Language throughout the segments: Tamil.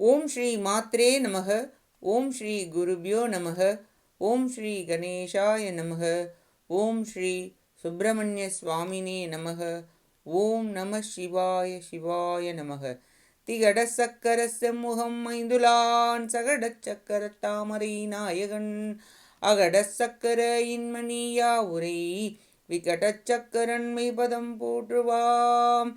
ஓம் ஸ்ரீ மாத்ரே நமக. ஓம் ஸ்ரீ குருபியோ நமக. ஓம் ஸ்ரீ கணேஷாய நமக. ஓம் ஸ்ரீ சுப்பிரமணிய சுவாமினே நமக. ஓம் நம சிவாய சிவாய நமக. திகட சக்கர செம்முகம் மைந்துலான் சகட சக்கர தாமரை நாயகன். அகட சக்கர இன்மணியா உரை. விகட சக்கரன்மை பதம் போற்றுவாம்.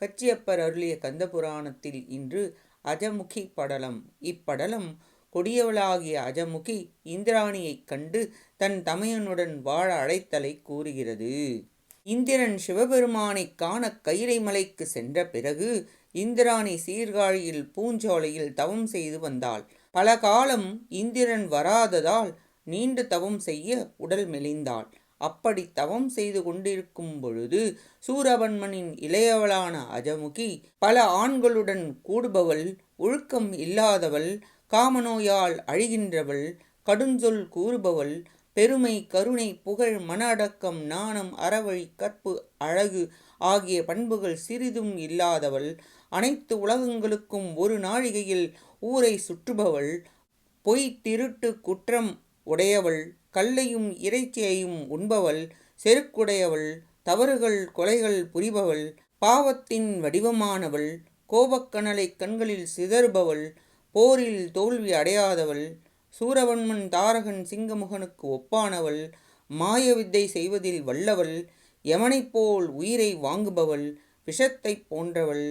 கச்சியப்பர் அருளிய கந்தபுராணத்தில் இன்று அஜமுகி படலம். இப்படலம் கொடியவளாகிய அஜமுகி இந்திராணியைக் கண்டு தன் தமையனுடன் வாழ அழைத்தலை கூறுகிறது. இந்திரன் சிவபெருமானைக் காண கைலை மலைக்கு சென்ற பிறகு இந்திராணி சீர்காழியில் பூஞ்சோலையில் தவம் செய்து வந்தாள். பல காலம் இந்திரன் வராததால் நீண்டு தவம் செய்ய உடல் மெலிந்தாள். அப்படி தவம் செய்து கொண்டிருக்கும் பொழுது சூரபன்மனின் இளையவளான அஜமுகி பல ஆண்களுடன் கூடுபவள் ஒழுக்கம் இல்லாதவள் காமநோயால் அழிகின்றவள் கடுஞ்சொல் கூறுபவள் பெருமை கருணை புகழ் மன அடக்கம் நாணம் அறவழி கற்பு அழகு ஆகிய பண்புகள் சிறிதும் இல்லாதவள் அனைத்து உலகங்களுக்கும் ஒரு நாழிகையில் ஊரை சுற்றுபவள் பொய் திருட்டு குற்றம் உடையவள் கல்லையும் இறைச்சியையும் உண்பவள் செருக்குடையவள் தவறுகள் கொலைகள் புரிபவள் பாவத்தின் வடிவமானவள் கோபக்கணலை கண்களில் சிதறுபவள் போரில் தோல்வி அடையாதவள் சூரவன்மன் தாரகன் சிங்கமுகனுக்கு ஒப்பானவள் மாயவித்தை செய்வதில் வல்லவள் யமனைப் போல் உயிரை வாங்குபவள் விஷத்தைப் போன்றவள்.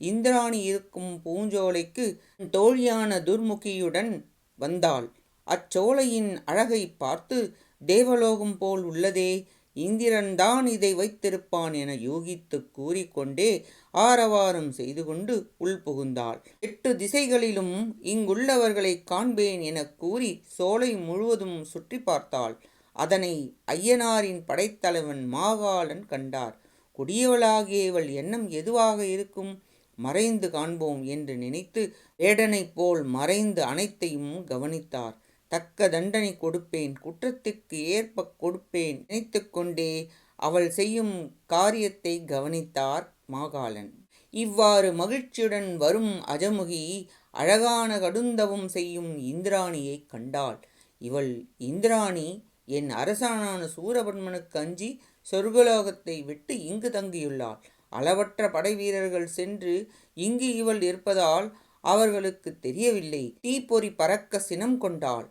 இந்திராணி இருக்கும் பூஞ்சோலைக்கு தோழியான துர்முகியுடன் வந்தாள். அச்சோலையின் அழகை பார்த்து தேவலோகம் போல் உள்ளதே இந்திரன்தான் இதை வைத்திருப்பான் என யூகித்து கூறிக்கொண்டே ஆரவாரம் செய்து கொண்டு உள் புகுந்தாள். எட்டு திசைகளிலும் இங்குள்ளவர்களை காண்பேன் என கூறி சோலை முழுவதும் சுற்றி பார்த்தாள். அதனை ஐயனாரின் படைத்தலைவன் மாகாளன் கண்டார். கொடியவளாகியவள் எண்ணம் எதுவாக இருக்கும்? மறைந்து காண்போம் என்று நினைத்து வேடனைப் போல் மறைந்து அனைத்தையும் கவனித்தார். தக்க தண்டனை கொடுப்பேன் குற்றத்திற்கு ஏற்ப கொடுப்பேன் நினைத்து கொண்டே அவள் செய்யும் காரியத்தை கவனித்தார் மாகாளன். இவ்வாறு மகிழ்ச்சியுடன் வரும் அஜமுகி அழகான கடுந்தவம் செய்யும் இந்திராணியை கண்டாள். இவள் இந்திராணி என் அரசனான சூரபன்மனுக்கு அஞ்சி சொர்க்கலோகத்தை விட்டு இங்கு தங்கியுள்ளாள். அளவற்ற படை வீரர்கள் சென்று இங்கு இவள் இருப்பதால் அவர்களுக்கு தெரியவில்லை. தீப்பொறி பறக்க சினம் கொண்டாள்.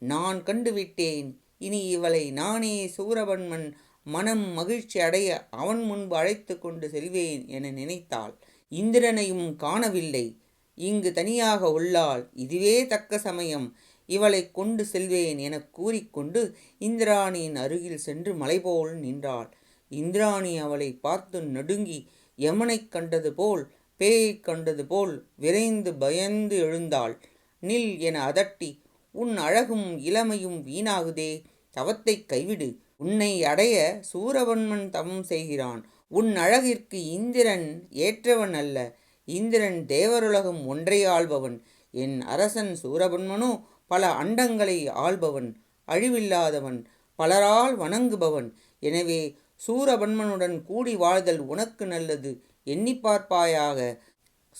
நான் கண்டுவிட்டேன். இனி இவளை நானே சூரபன்மன் மனம் மகிழ்ச்சி அடைய அவன் முன்பு அழைத்து கொண்டு செல்வேன் என நினைத்தாள். இந்திரனையும் காணவில்லை. இங்கு தனியாக உள்ளாள். இதுவே தக்க சமயம். இவளை கொண்டு செல்வேன் என கூறிக்கொண்டு இந்திராணியின் அருகில் சென்று மலைபோல் நின்றாள். இந்திராணி அவளை பார்த்து நடுங்கி யமனைக் கண்டது போல் பேயைக் கண்டது போல் விரைந்து பயந்து எழுந்தாள். நில் என அதட்டி உன் அழகும் இளமையும் வீணாகுதே. தவத்தை கைவிடு. உன்னை அடைய சூரவன்மன் தவம் செய்கிறான். உன் அழகிற்கு இந்திரன் ஏற்றவன் அல்ல. இந்திரன் தேவருலகம் ஒன்றை ஆள்பவன். என் அரசன் சூரபன்மனோ பல அண்டங்களை ஆள்பவன். அழிவில்லாதவன். பலரால் வணங்குபவன். எனவே சூரபன்மனுடன் கூடி வாழ்தல் உனக்கு நல்லது. எண்ணி பார்ப்பாயாக.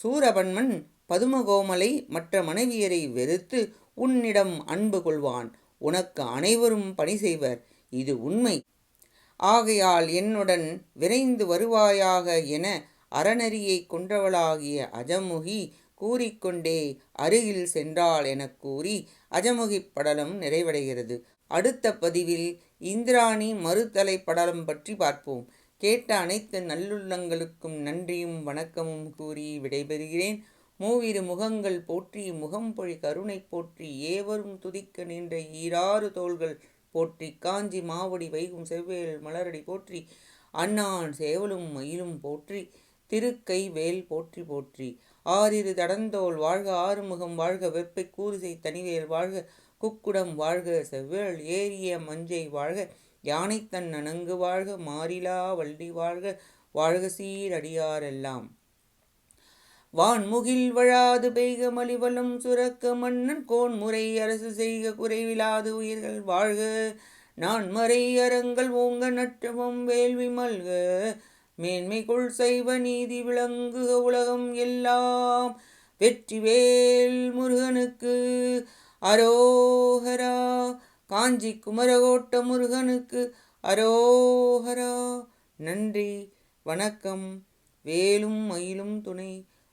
சூரபன்மன் பதுமகோமலை மற்ற மனைவியரை வெறுத்து உன்னிடம் அன்பு கொள்வான். உனக்கு அனைவரும் பணி செய்வர். இது உண்மை. ஆகையால் என்னுடன் விரைந்து வருவாயாக என அறநெறியை கொன்றவளாகிய அஜமுகி கூறிக்கொண்டே அருகில் சென்றாள் எனக் கூறி அஜமுகி படலம் நிறைவடைகிறது. அடுத்த பதிவில் இந்திராணி மறுதலை படலம் பற்றி பார்ப்போம். கேட்ட அனைத்து நல்லுள்ளங்களுக்கும் நன்றியும் வணக்கமும் கூறி விடைபெறுகிறேன். மூவிரு முகங்கள் போற்றி முகம்பொழி கருணை போற்றி ஏவரும் துதிக்க நின்ற ஈராறு தோள்கள் போற்றி காஞ்சி மாவடி வைகும் செவ்வேல் மலரடி போற்றி அண்ணான் சேவலும் மயிலும் போற்றி திருக்கை வேல் போற்றி போற்றி. ஆறிரு தடந்தோல் வாழ்க ஆறுமுகம் வாழ்க வெப்பை கூறுசை தனிவேல் வாழ்க குக்குடம் வாழ்க செவ்வேள் ஏரிய மஞ்சை வாழ்க யானை தன் அணங்கு வாழ்க மாறிலா வள்ளி வாழ்க வாழ்க சீரடியாரெல்லாம் வான்முகில் வழாது பெய்க மலிவலம் சுரக்க மன்னன் கோன் முறை அரசு செய்க குறைவிலாது உயிர்கள் வாழ்க. நான் மறை அறங்கள் ஓங்க நற்றமம் வேள்வி மல்க. மேன்மைக்குள் செய்வ நீதி விளங்குக உலகம் எல்லாம். வெற்றிவேல் முருகனுக்கு அரோஹரா காஞ்சி குமரகோட்ட முருகனுக்கு அரோஹரா நன்றி வணக்கம். வேலும் மயிலும் துணை.